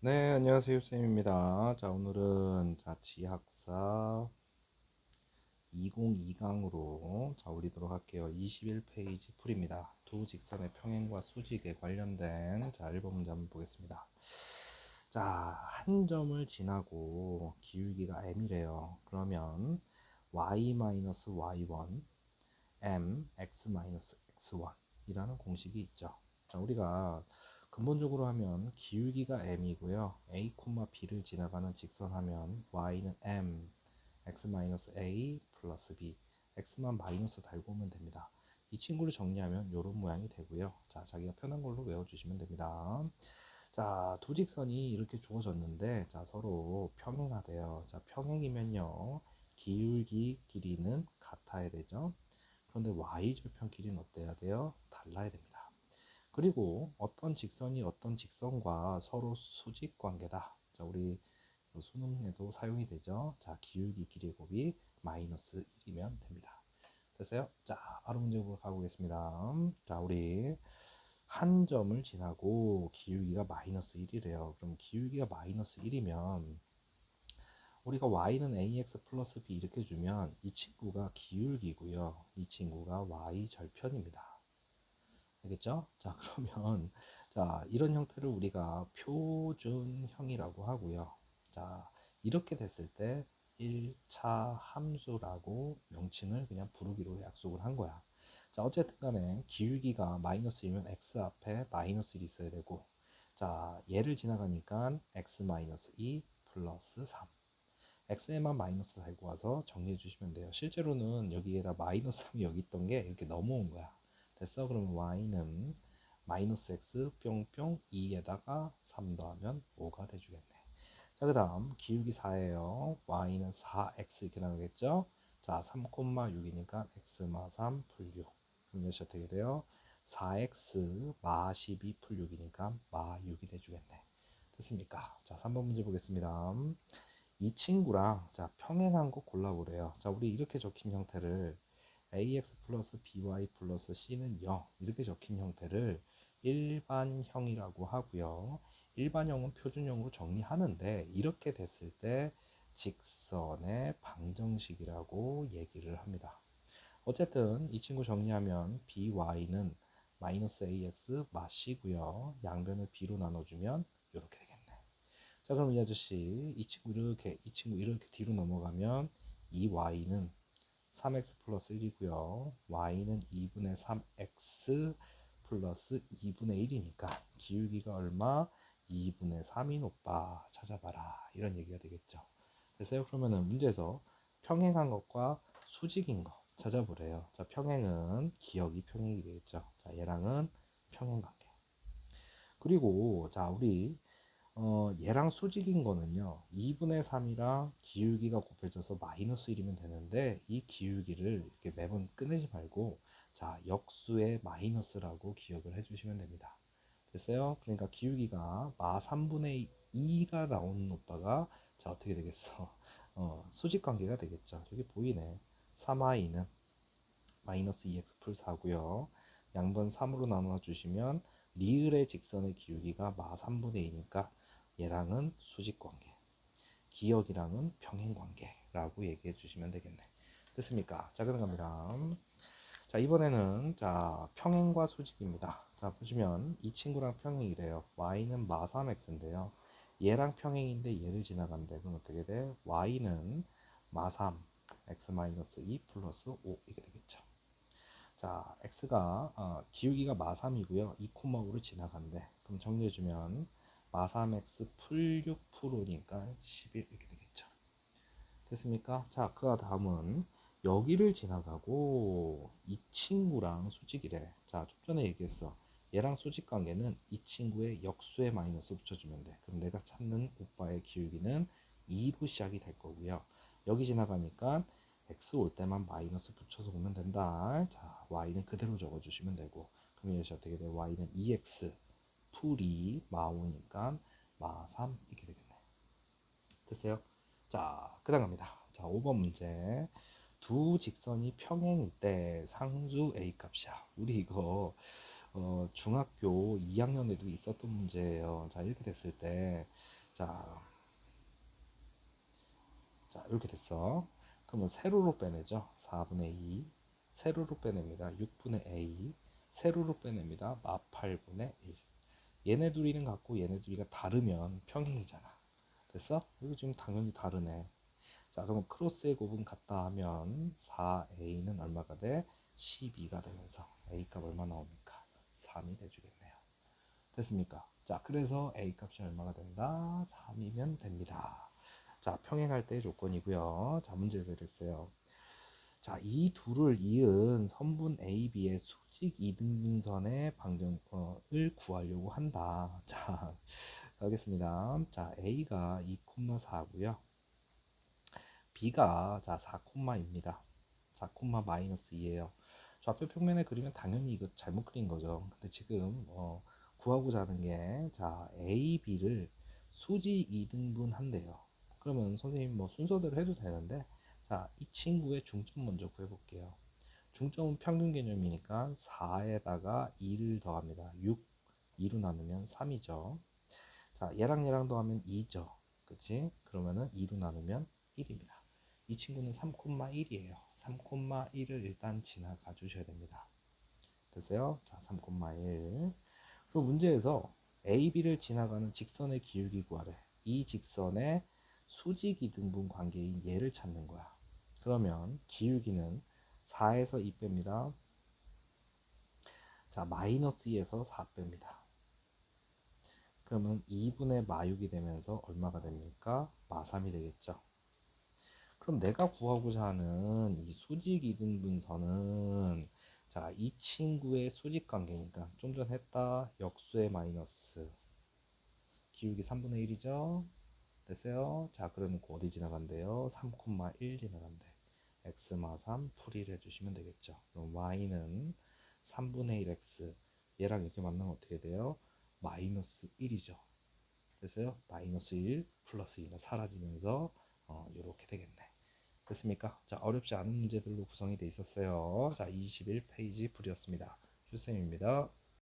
네, 안녕하세요, 쌤입니다. 자, 오늘은 자, 지학사 202강으로 자, 올리도록 할게요. 21페이지 풀입니다. 두 직선의 평행과 수직에 관련된 자, 1번 문제 한번 보겠습니다. 자, 한 점을 지나고 기울기가 m이래요. 그러면 y-y1 m x-x1 이라는 공식이 있죠. 자, 우리가 근본적으로 하면 기울기가 m이고요. a, b를 지나가는 직선 하면 y는 m, x-a 플러스 b, x만 마이너스 달고 오면 됩니다. 이 친구를 정리하면 이런 모양이 되고요. 자, 자기가 편한 걸로 외워주시면 됩니다. 자, 두 직선이 이렇게 주어졌는데, 자, 서로 평행하대요. 자, 평행이면요. 기울기 길이는 같아야 되죠. 그런데 y절편 길이는 어때야 돼요? 달라야 됩니다. 그리고 어떤 직선이 어떤 직선과 서로 수직 관계다. 자, 우리 수능에도 사용이 되죠. 자, 기울기 길이 곱이 마이너스 1이면 됩니다. 됐어요? 자, 바로 문제 가보겠습니다. 자, 우리 한 점을 지나고 기울기가 마이너스 1이래요. 그럼 기울기가 마이너스 1이면 우리가 y는 ax 플러스 b 이렇게 주면 이 친구가 기울기고요. 이 친구가 y 절편입니다. 되겠죠? 자, 그러면 자, 이런 형태를 우리가 표준형이라고 하고요. 자, 이렇게 됐을 때 1차 함수라고 명칭을 그냥 부르기로 약속을 한 거야. 자, 어쨌든 간에 기울기가 마이너스 1면 x 앞에 마이너스 1이 있어야 되고 자, 얘를 지나가니까 x 마이너스 2 플러스 3 x에만 마이너스 달고 와서 정리해 주시면 돼요. 실제로는 여기에다 마이너스 3이 여기 있던 게 이렇게 넘어온 거야. 됐어? 그러면 y는 마이너스 x 뿅뿅 2에다가 3 더하면 5가 돼주겠네. 자, 그 다음 기울기 4예요. y는 4x 이렇게 나오겠죠? 자, 3,6이니까 x마 3 풀 6. 그럼 몇이 어떻게 돼요? 4x 마 12 풀 6이니까 마 6이 돼주겠네. 됐습니까? 자, 3번 문제 보겠습니다. 이 친구랑 자 평행한 거 골라보래요. 자, 우리 이렇게 적힌 형태를 ax 플러스 by 플러스 c는 0 이렇게 적힌 형태를 일반형이라고 하고요. 일반형은 표준형으로 정리하는데 이렇게 됐을 때 직선의 방정식이라고 얘기를 합니다. 어쨌든 이 친구 정리하면 by는 마이너스 ax 마시고요. 양변을 b로 나눠주면 이렇게 되겠네. 자 그럼 이 아저씨 이 친구 이렇게 이 친구 이렇게 뒤로 넘어가면 이 y는 3x 플러스 1이고요. y는 2분의 3x 플러스 2분의 1이니까 기울기가 얼마? 2분의 3인 오빠 찾아봐라 이런 얘기가 되겠죠. 됐어요? 그러면은 문제에서 평행한 것과 수직인 거 찾아보래요. 자, 평행은 기억이 평행이 되겠죠. 자, 얘랑은 평행 관계. 그리고 자, 우리 어, 얘랑 수직인 거는요 2분의 3이랑 기울기가 곱해져서 마이너스 1이면 되는데 이 기울기를 이렇게 매번 끊지 말고 자 역수의 마이너스라고 기억을 해주시면 됩니다. 됐어요? 그러니까 기울기가 마 3분의 2가 나오는 오빠가 자 어떻게 되겠어? 어, 수직 관계가 되겠죠. 저기 보이네. 3i는 마이너스 2x 풀 4고요. 양변 3으로 나눠 주시면 리을의 직선의 기울기가 마 3분의 2니까 얘랑은 수직 관계, 기억이랑은 평행 관계라고 얘기해 주시면 되겠네. 됐습니까? 자, 그럼 갑니다. 자, 이번에는 자 평행과 수직입니다. 자, 보시면 이 친구랑 평행이래요. y는 마3x인데요. 얘랑 평행인데 얘를 지나간대. 그럼 어떻게 돼? y는 마3 x-2 플러스 5 이게 되겠죠. 자, x가 어, 기울기가 마3이고요. 2,5를 지나간대. 그럼 정리해주면 마삼x 풀 6%니까 11 이렇게 되겠죠. 됐습니까? 자, 그 다음은 여기를 지나가고 이 친구랑 수직이래. 자, 좀 전에 얘기했어. 얘랑 수직 관계는 이 친구의 역수에 마이너스 붙여주면 돼. 그럼 내가 찾는 오빠의 기울기는 2로 시작이 될 거고요. 여기 지나가니까 x 올 때만 마이너스 붙여서 오면 된다. 자, y는 그대로 적어주시면 되고. 그럼 여기서 어떻게 돼? y는 2x 풀이 마오니까 마3 이렇게 되겠네. 됐어요? 자, 그 다음 갑니다. 자, 5번 문제. 두 직선이 평행일 때 상수 A 값이야. 우리 이거 어, 중학교 2학년에도 있었던 문제예요. 자, 이렇게 됐을 때, 자, 자, 이렇게 됐어. 그러면 세로로 빼내죠. 4분의 2. 세로로 빼냅니다. 6분의 a. 세로로 빼냅니다. 마 8분의 1. 얘네 둘이는 같고 얘네 둘이가 다르면 평행이잖아. 됐어? 이거 지금 당연히 다르네. 자, 그럼 크로스의 곱은 같다 하면 4a는 얼마가 돼? 12가 되면서 a 값 얼마 나옵니까? 3이 돼주겠네요. 됐습니까? 자, 그래서 a 값이 얼마가 된다? 3이면 됩니다. 자, 평행할 때 조건이고요. 자, 문제에서 이랬어요. 자, 이 둘을 이은 선분 AB의 수직 이등분선의 방정을 구하려고 한다. 자, 가겠습니다. 자, A가 2,4고요. B가 자 4,2입니다. 4, 마이너스 2예요. 좌표 평면에 그리면 당연히 이거 잘못 그린 거죠. 근데 지금 어, 구하고자 하는 게 자, A, B를 수직 이등분 한대요. 그러면 선생님 뭐 순서대로 해도 되는데 자, 이 친구의 중점 먼저 구해볼게요. 중점은 평균 개념이니까 4에다가 2를 더합니다. 6, 2로 나누면 3이죠. 자, 얘랑 얘랑 더하면 2죠. 그치? 그러면은 2로 나누면 1입니다. 이 친구는 3,1이에요. 3,1을 일단 지나가 주셔야 됩니다. 됐어요? 자, 3,1. 그럼 문제에서 AB를 지나가는 직선의 기울기 구하래. 이 직선의 수직 이 등분 관계인 얘를 찾는 거야. 그러면 기울기는 4에서 2 뺍니다. 자, 마이너스 2에서 4 뺍니다. 그러면 2분의 마6이 되면서 얼마가 됩니까? 마3이 되겠죠. 그럼 내가 구하고자 하는 이 수직 이등분선은 자, 이 친구의 수직 관계니까 좀 전 했다 역수의 마이너스 기울기 3분의 1이죠. 됐어요? 자, 그러면 그 어디 지나간대요? 3,1 지나간대. x마 3 풀이를 해주시면 되겠죠. 그럼 y는 3분의 1 x 얘랑 이렇게 만나면 어떻게 돼요? 마이너스 1이죠. 됐어요? 마이너스 1 플러스 2가 사라지면서 어, 이렇게 되겠네. 됐습니까? 자, 어렵지 않은 문제들로 구성이 되어 있었어요. 자, 21페이지 풀이었습니다. 슈쌤입니다.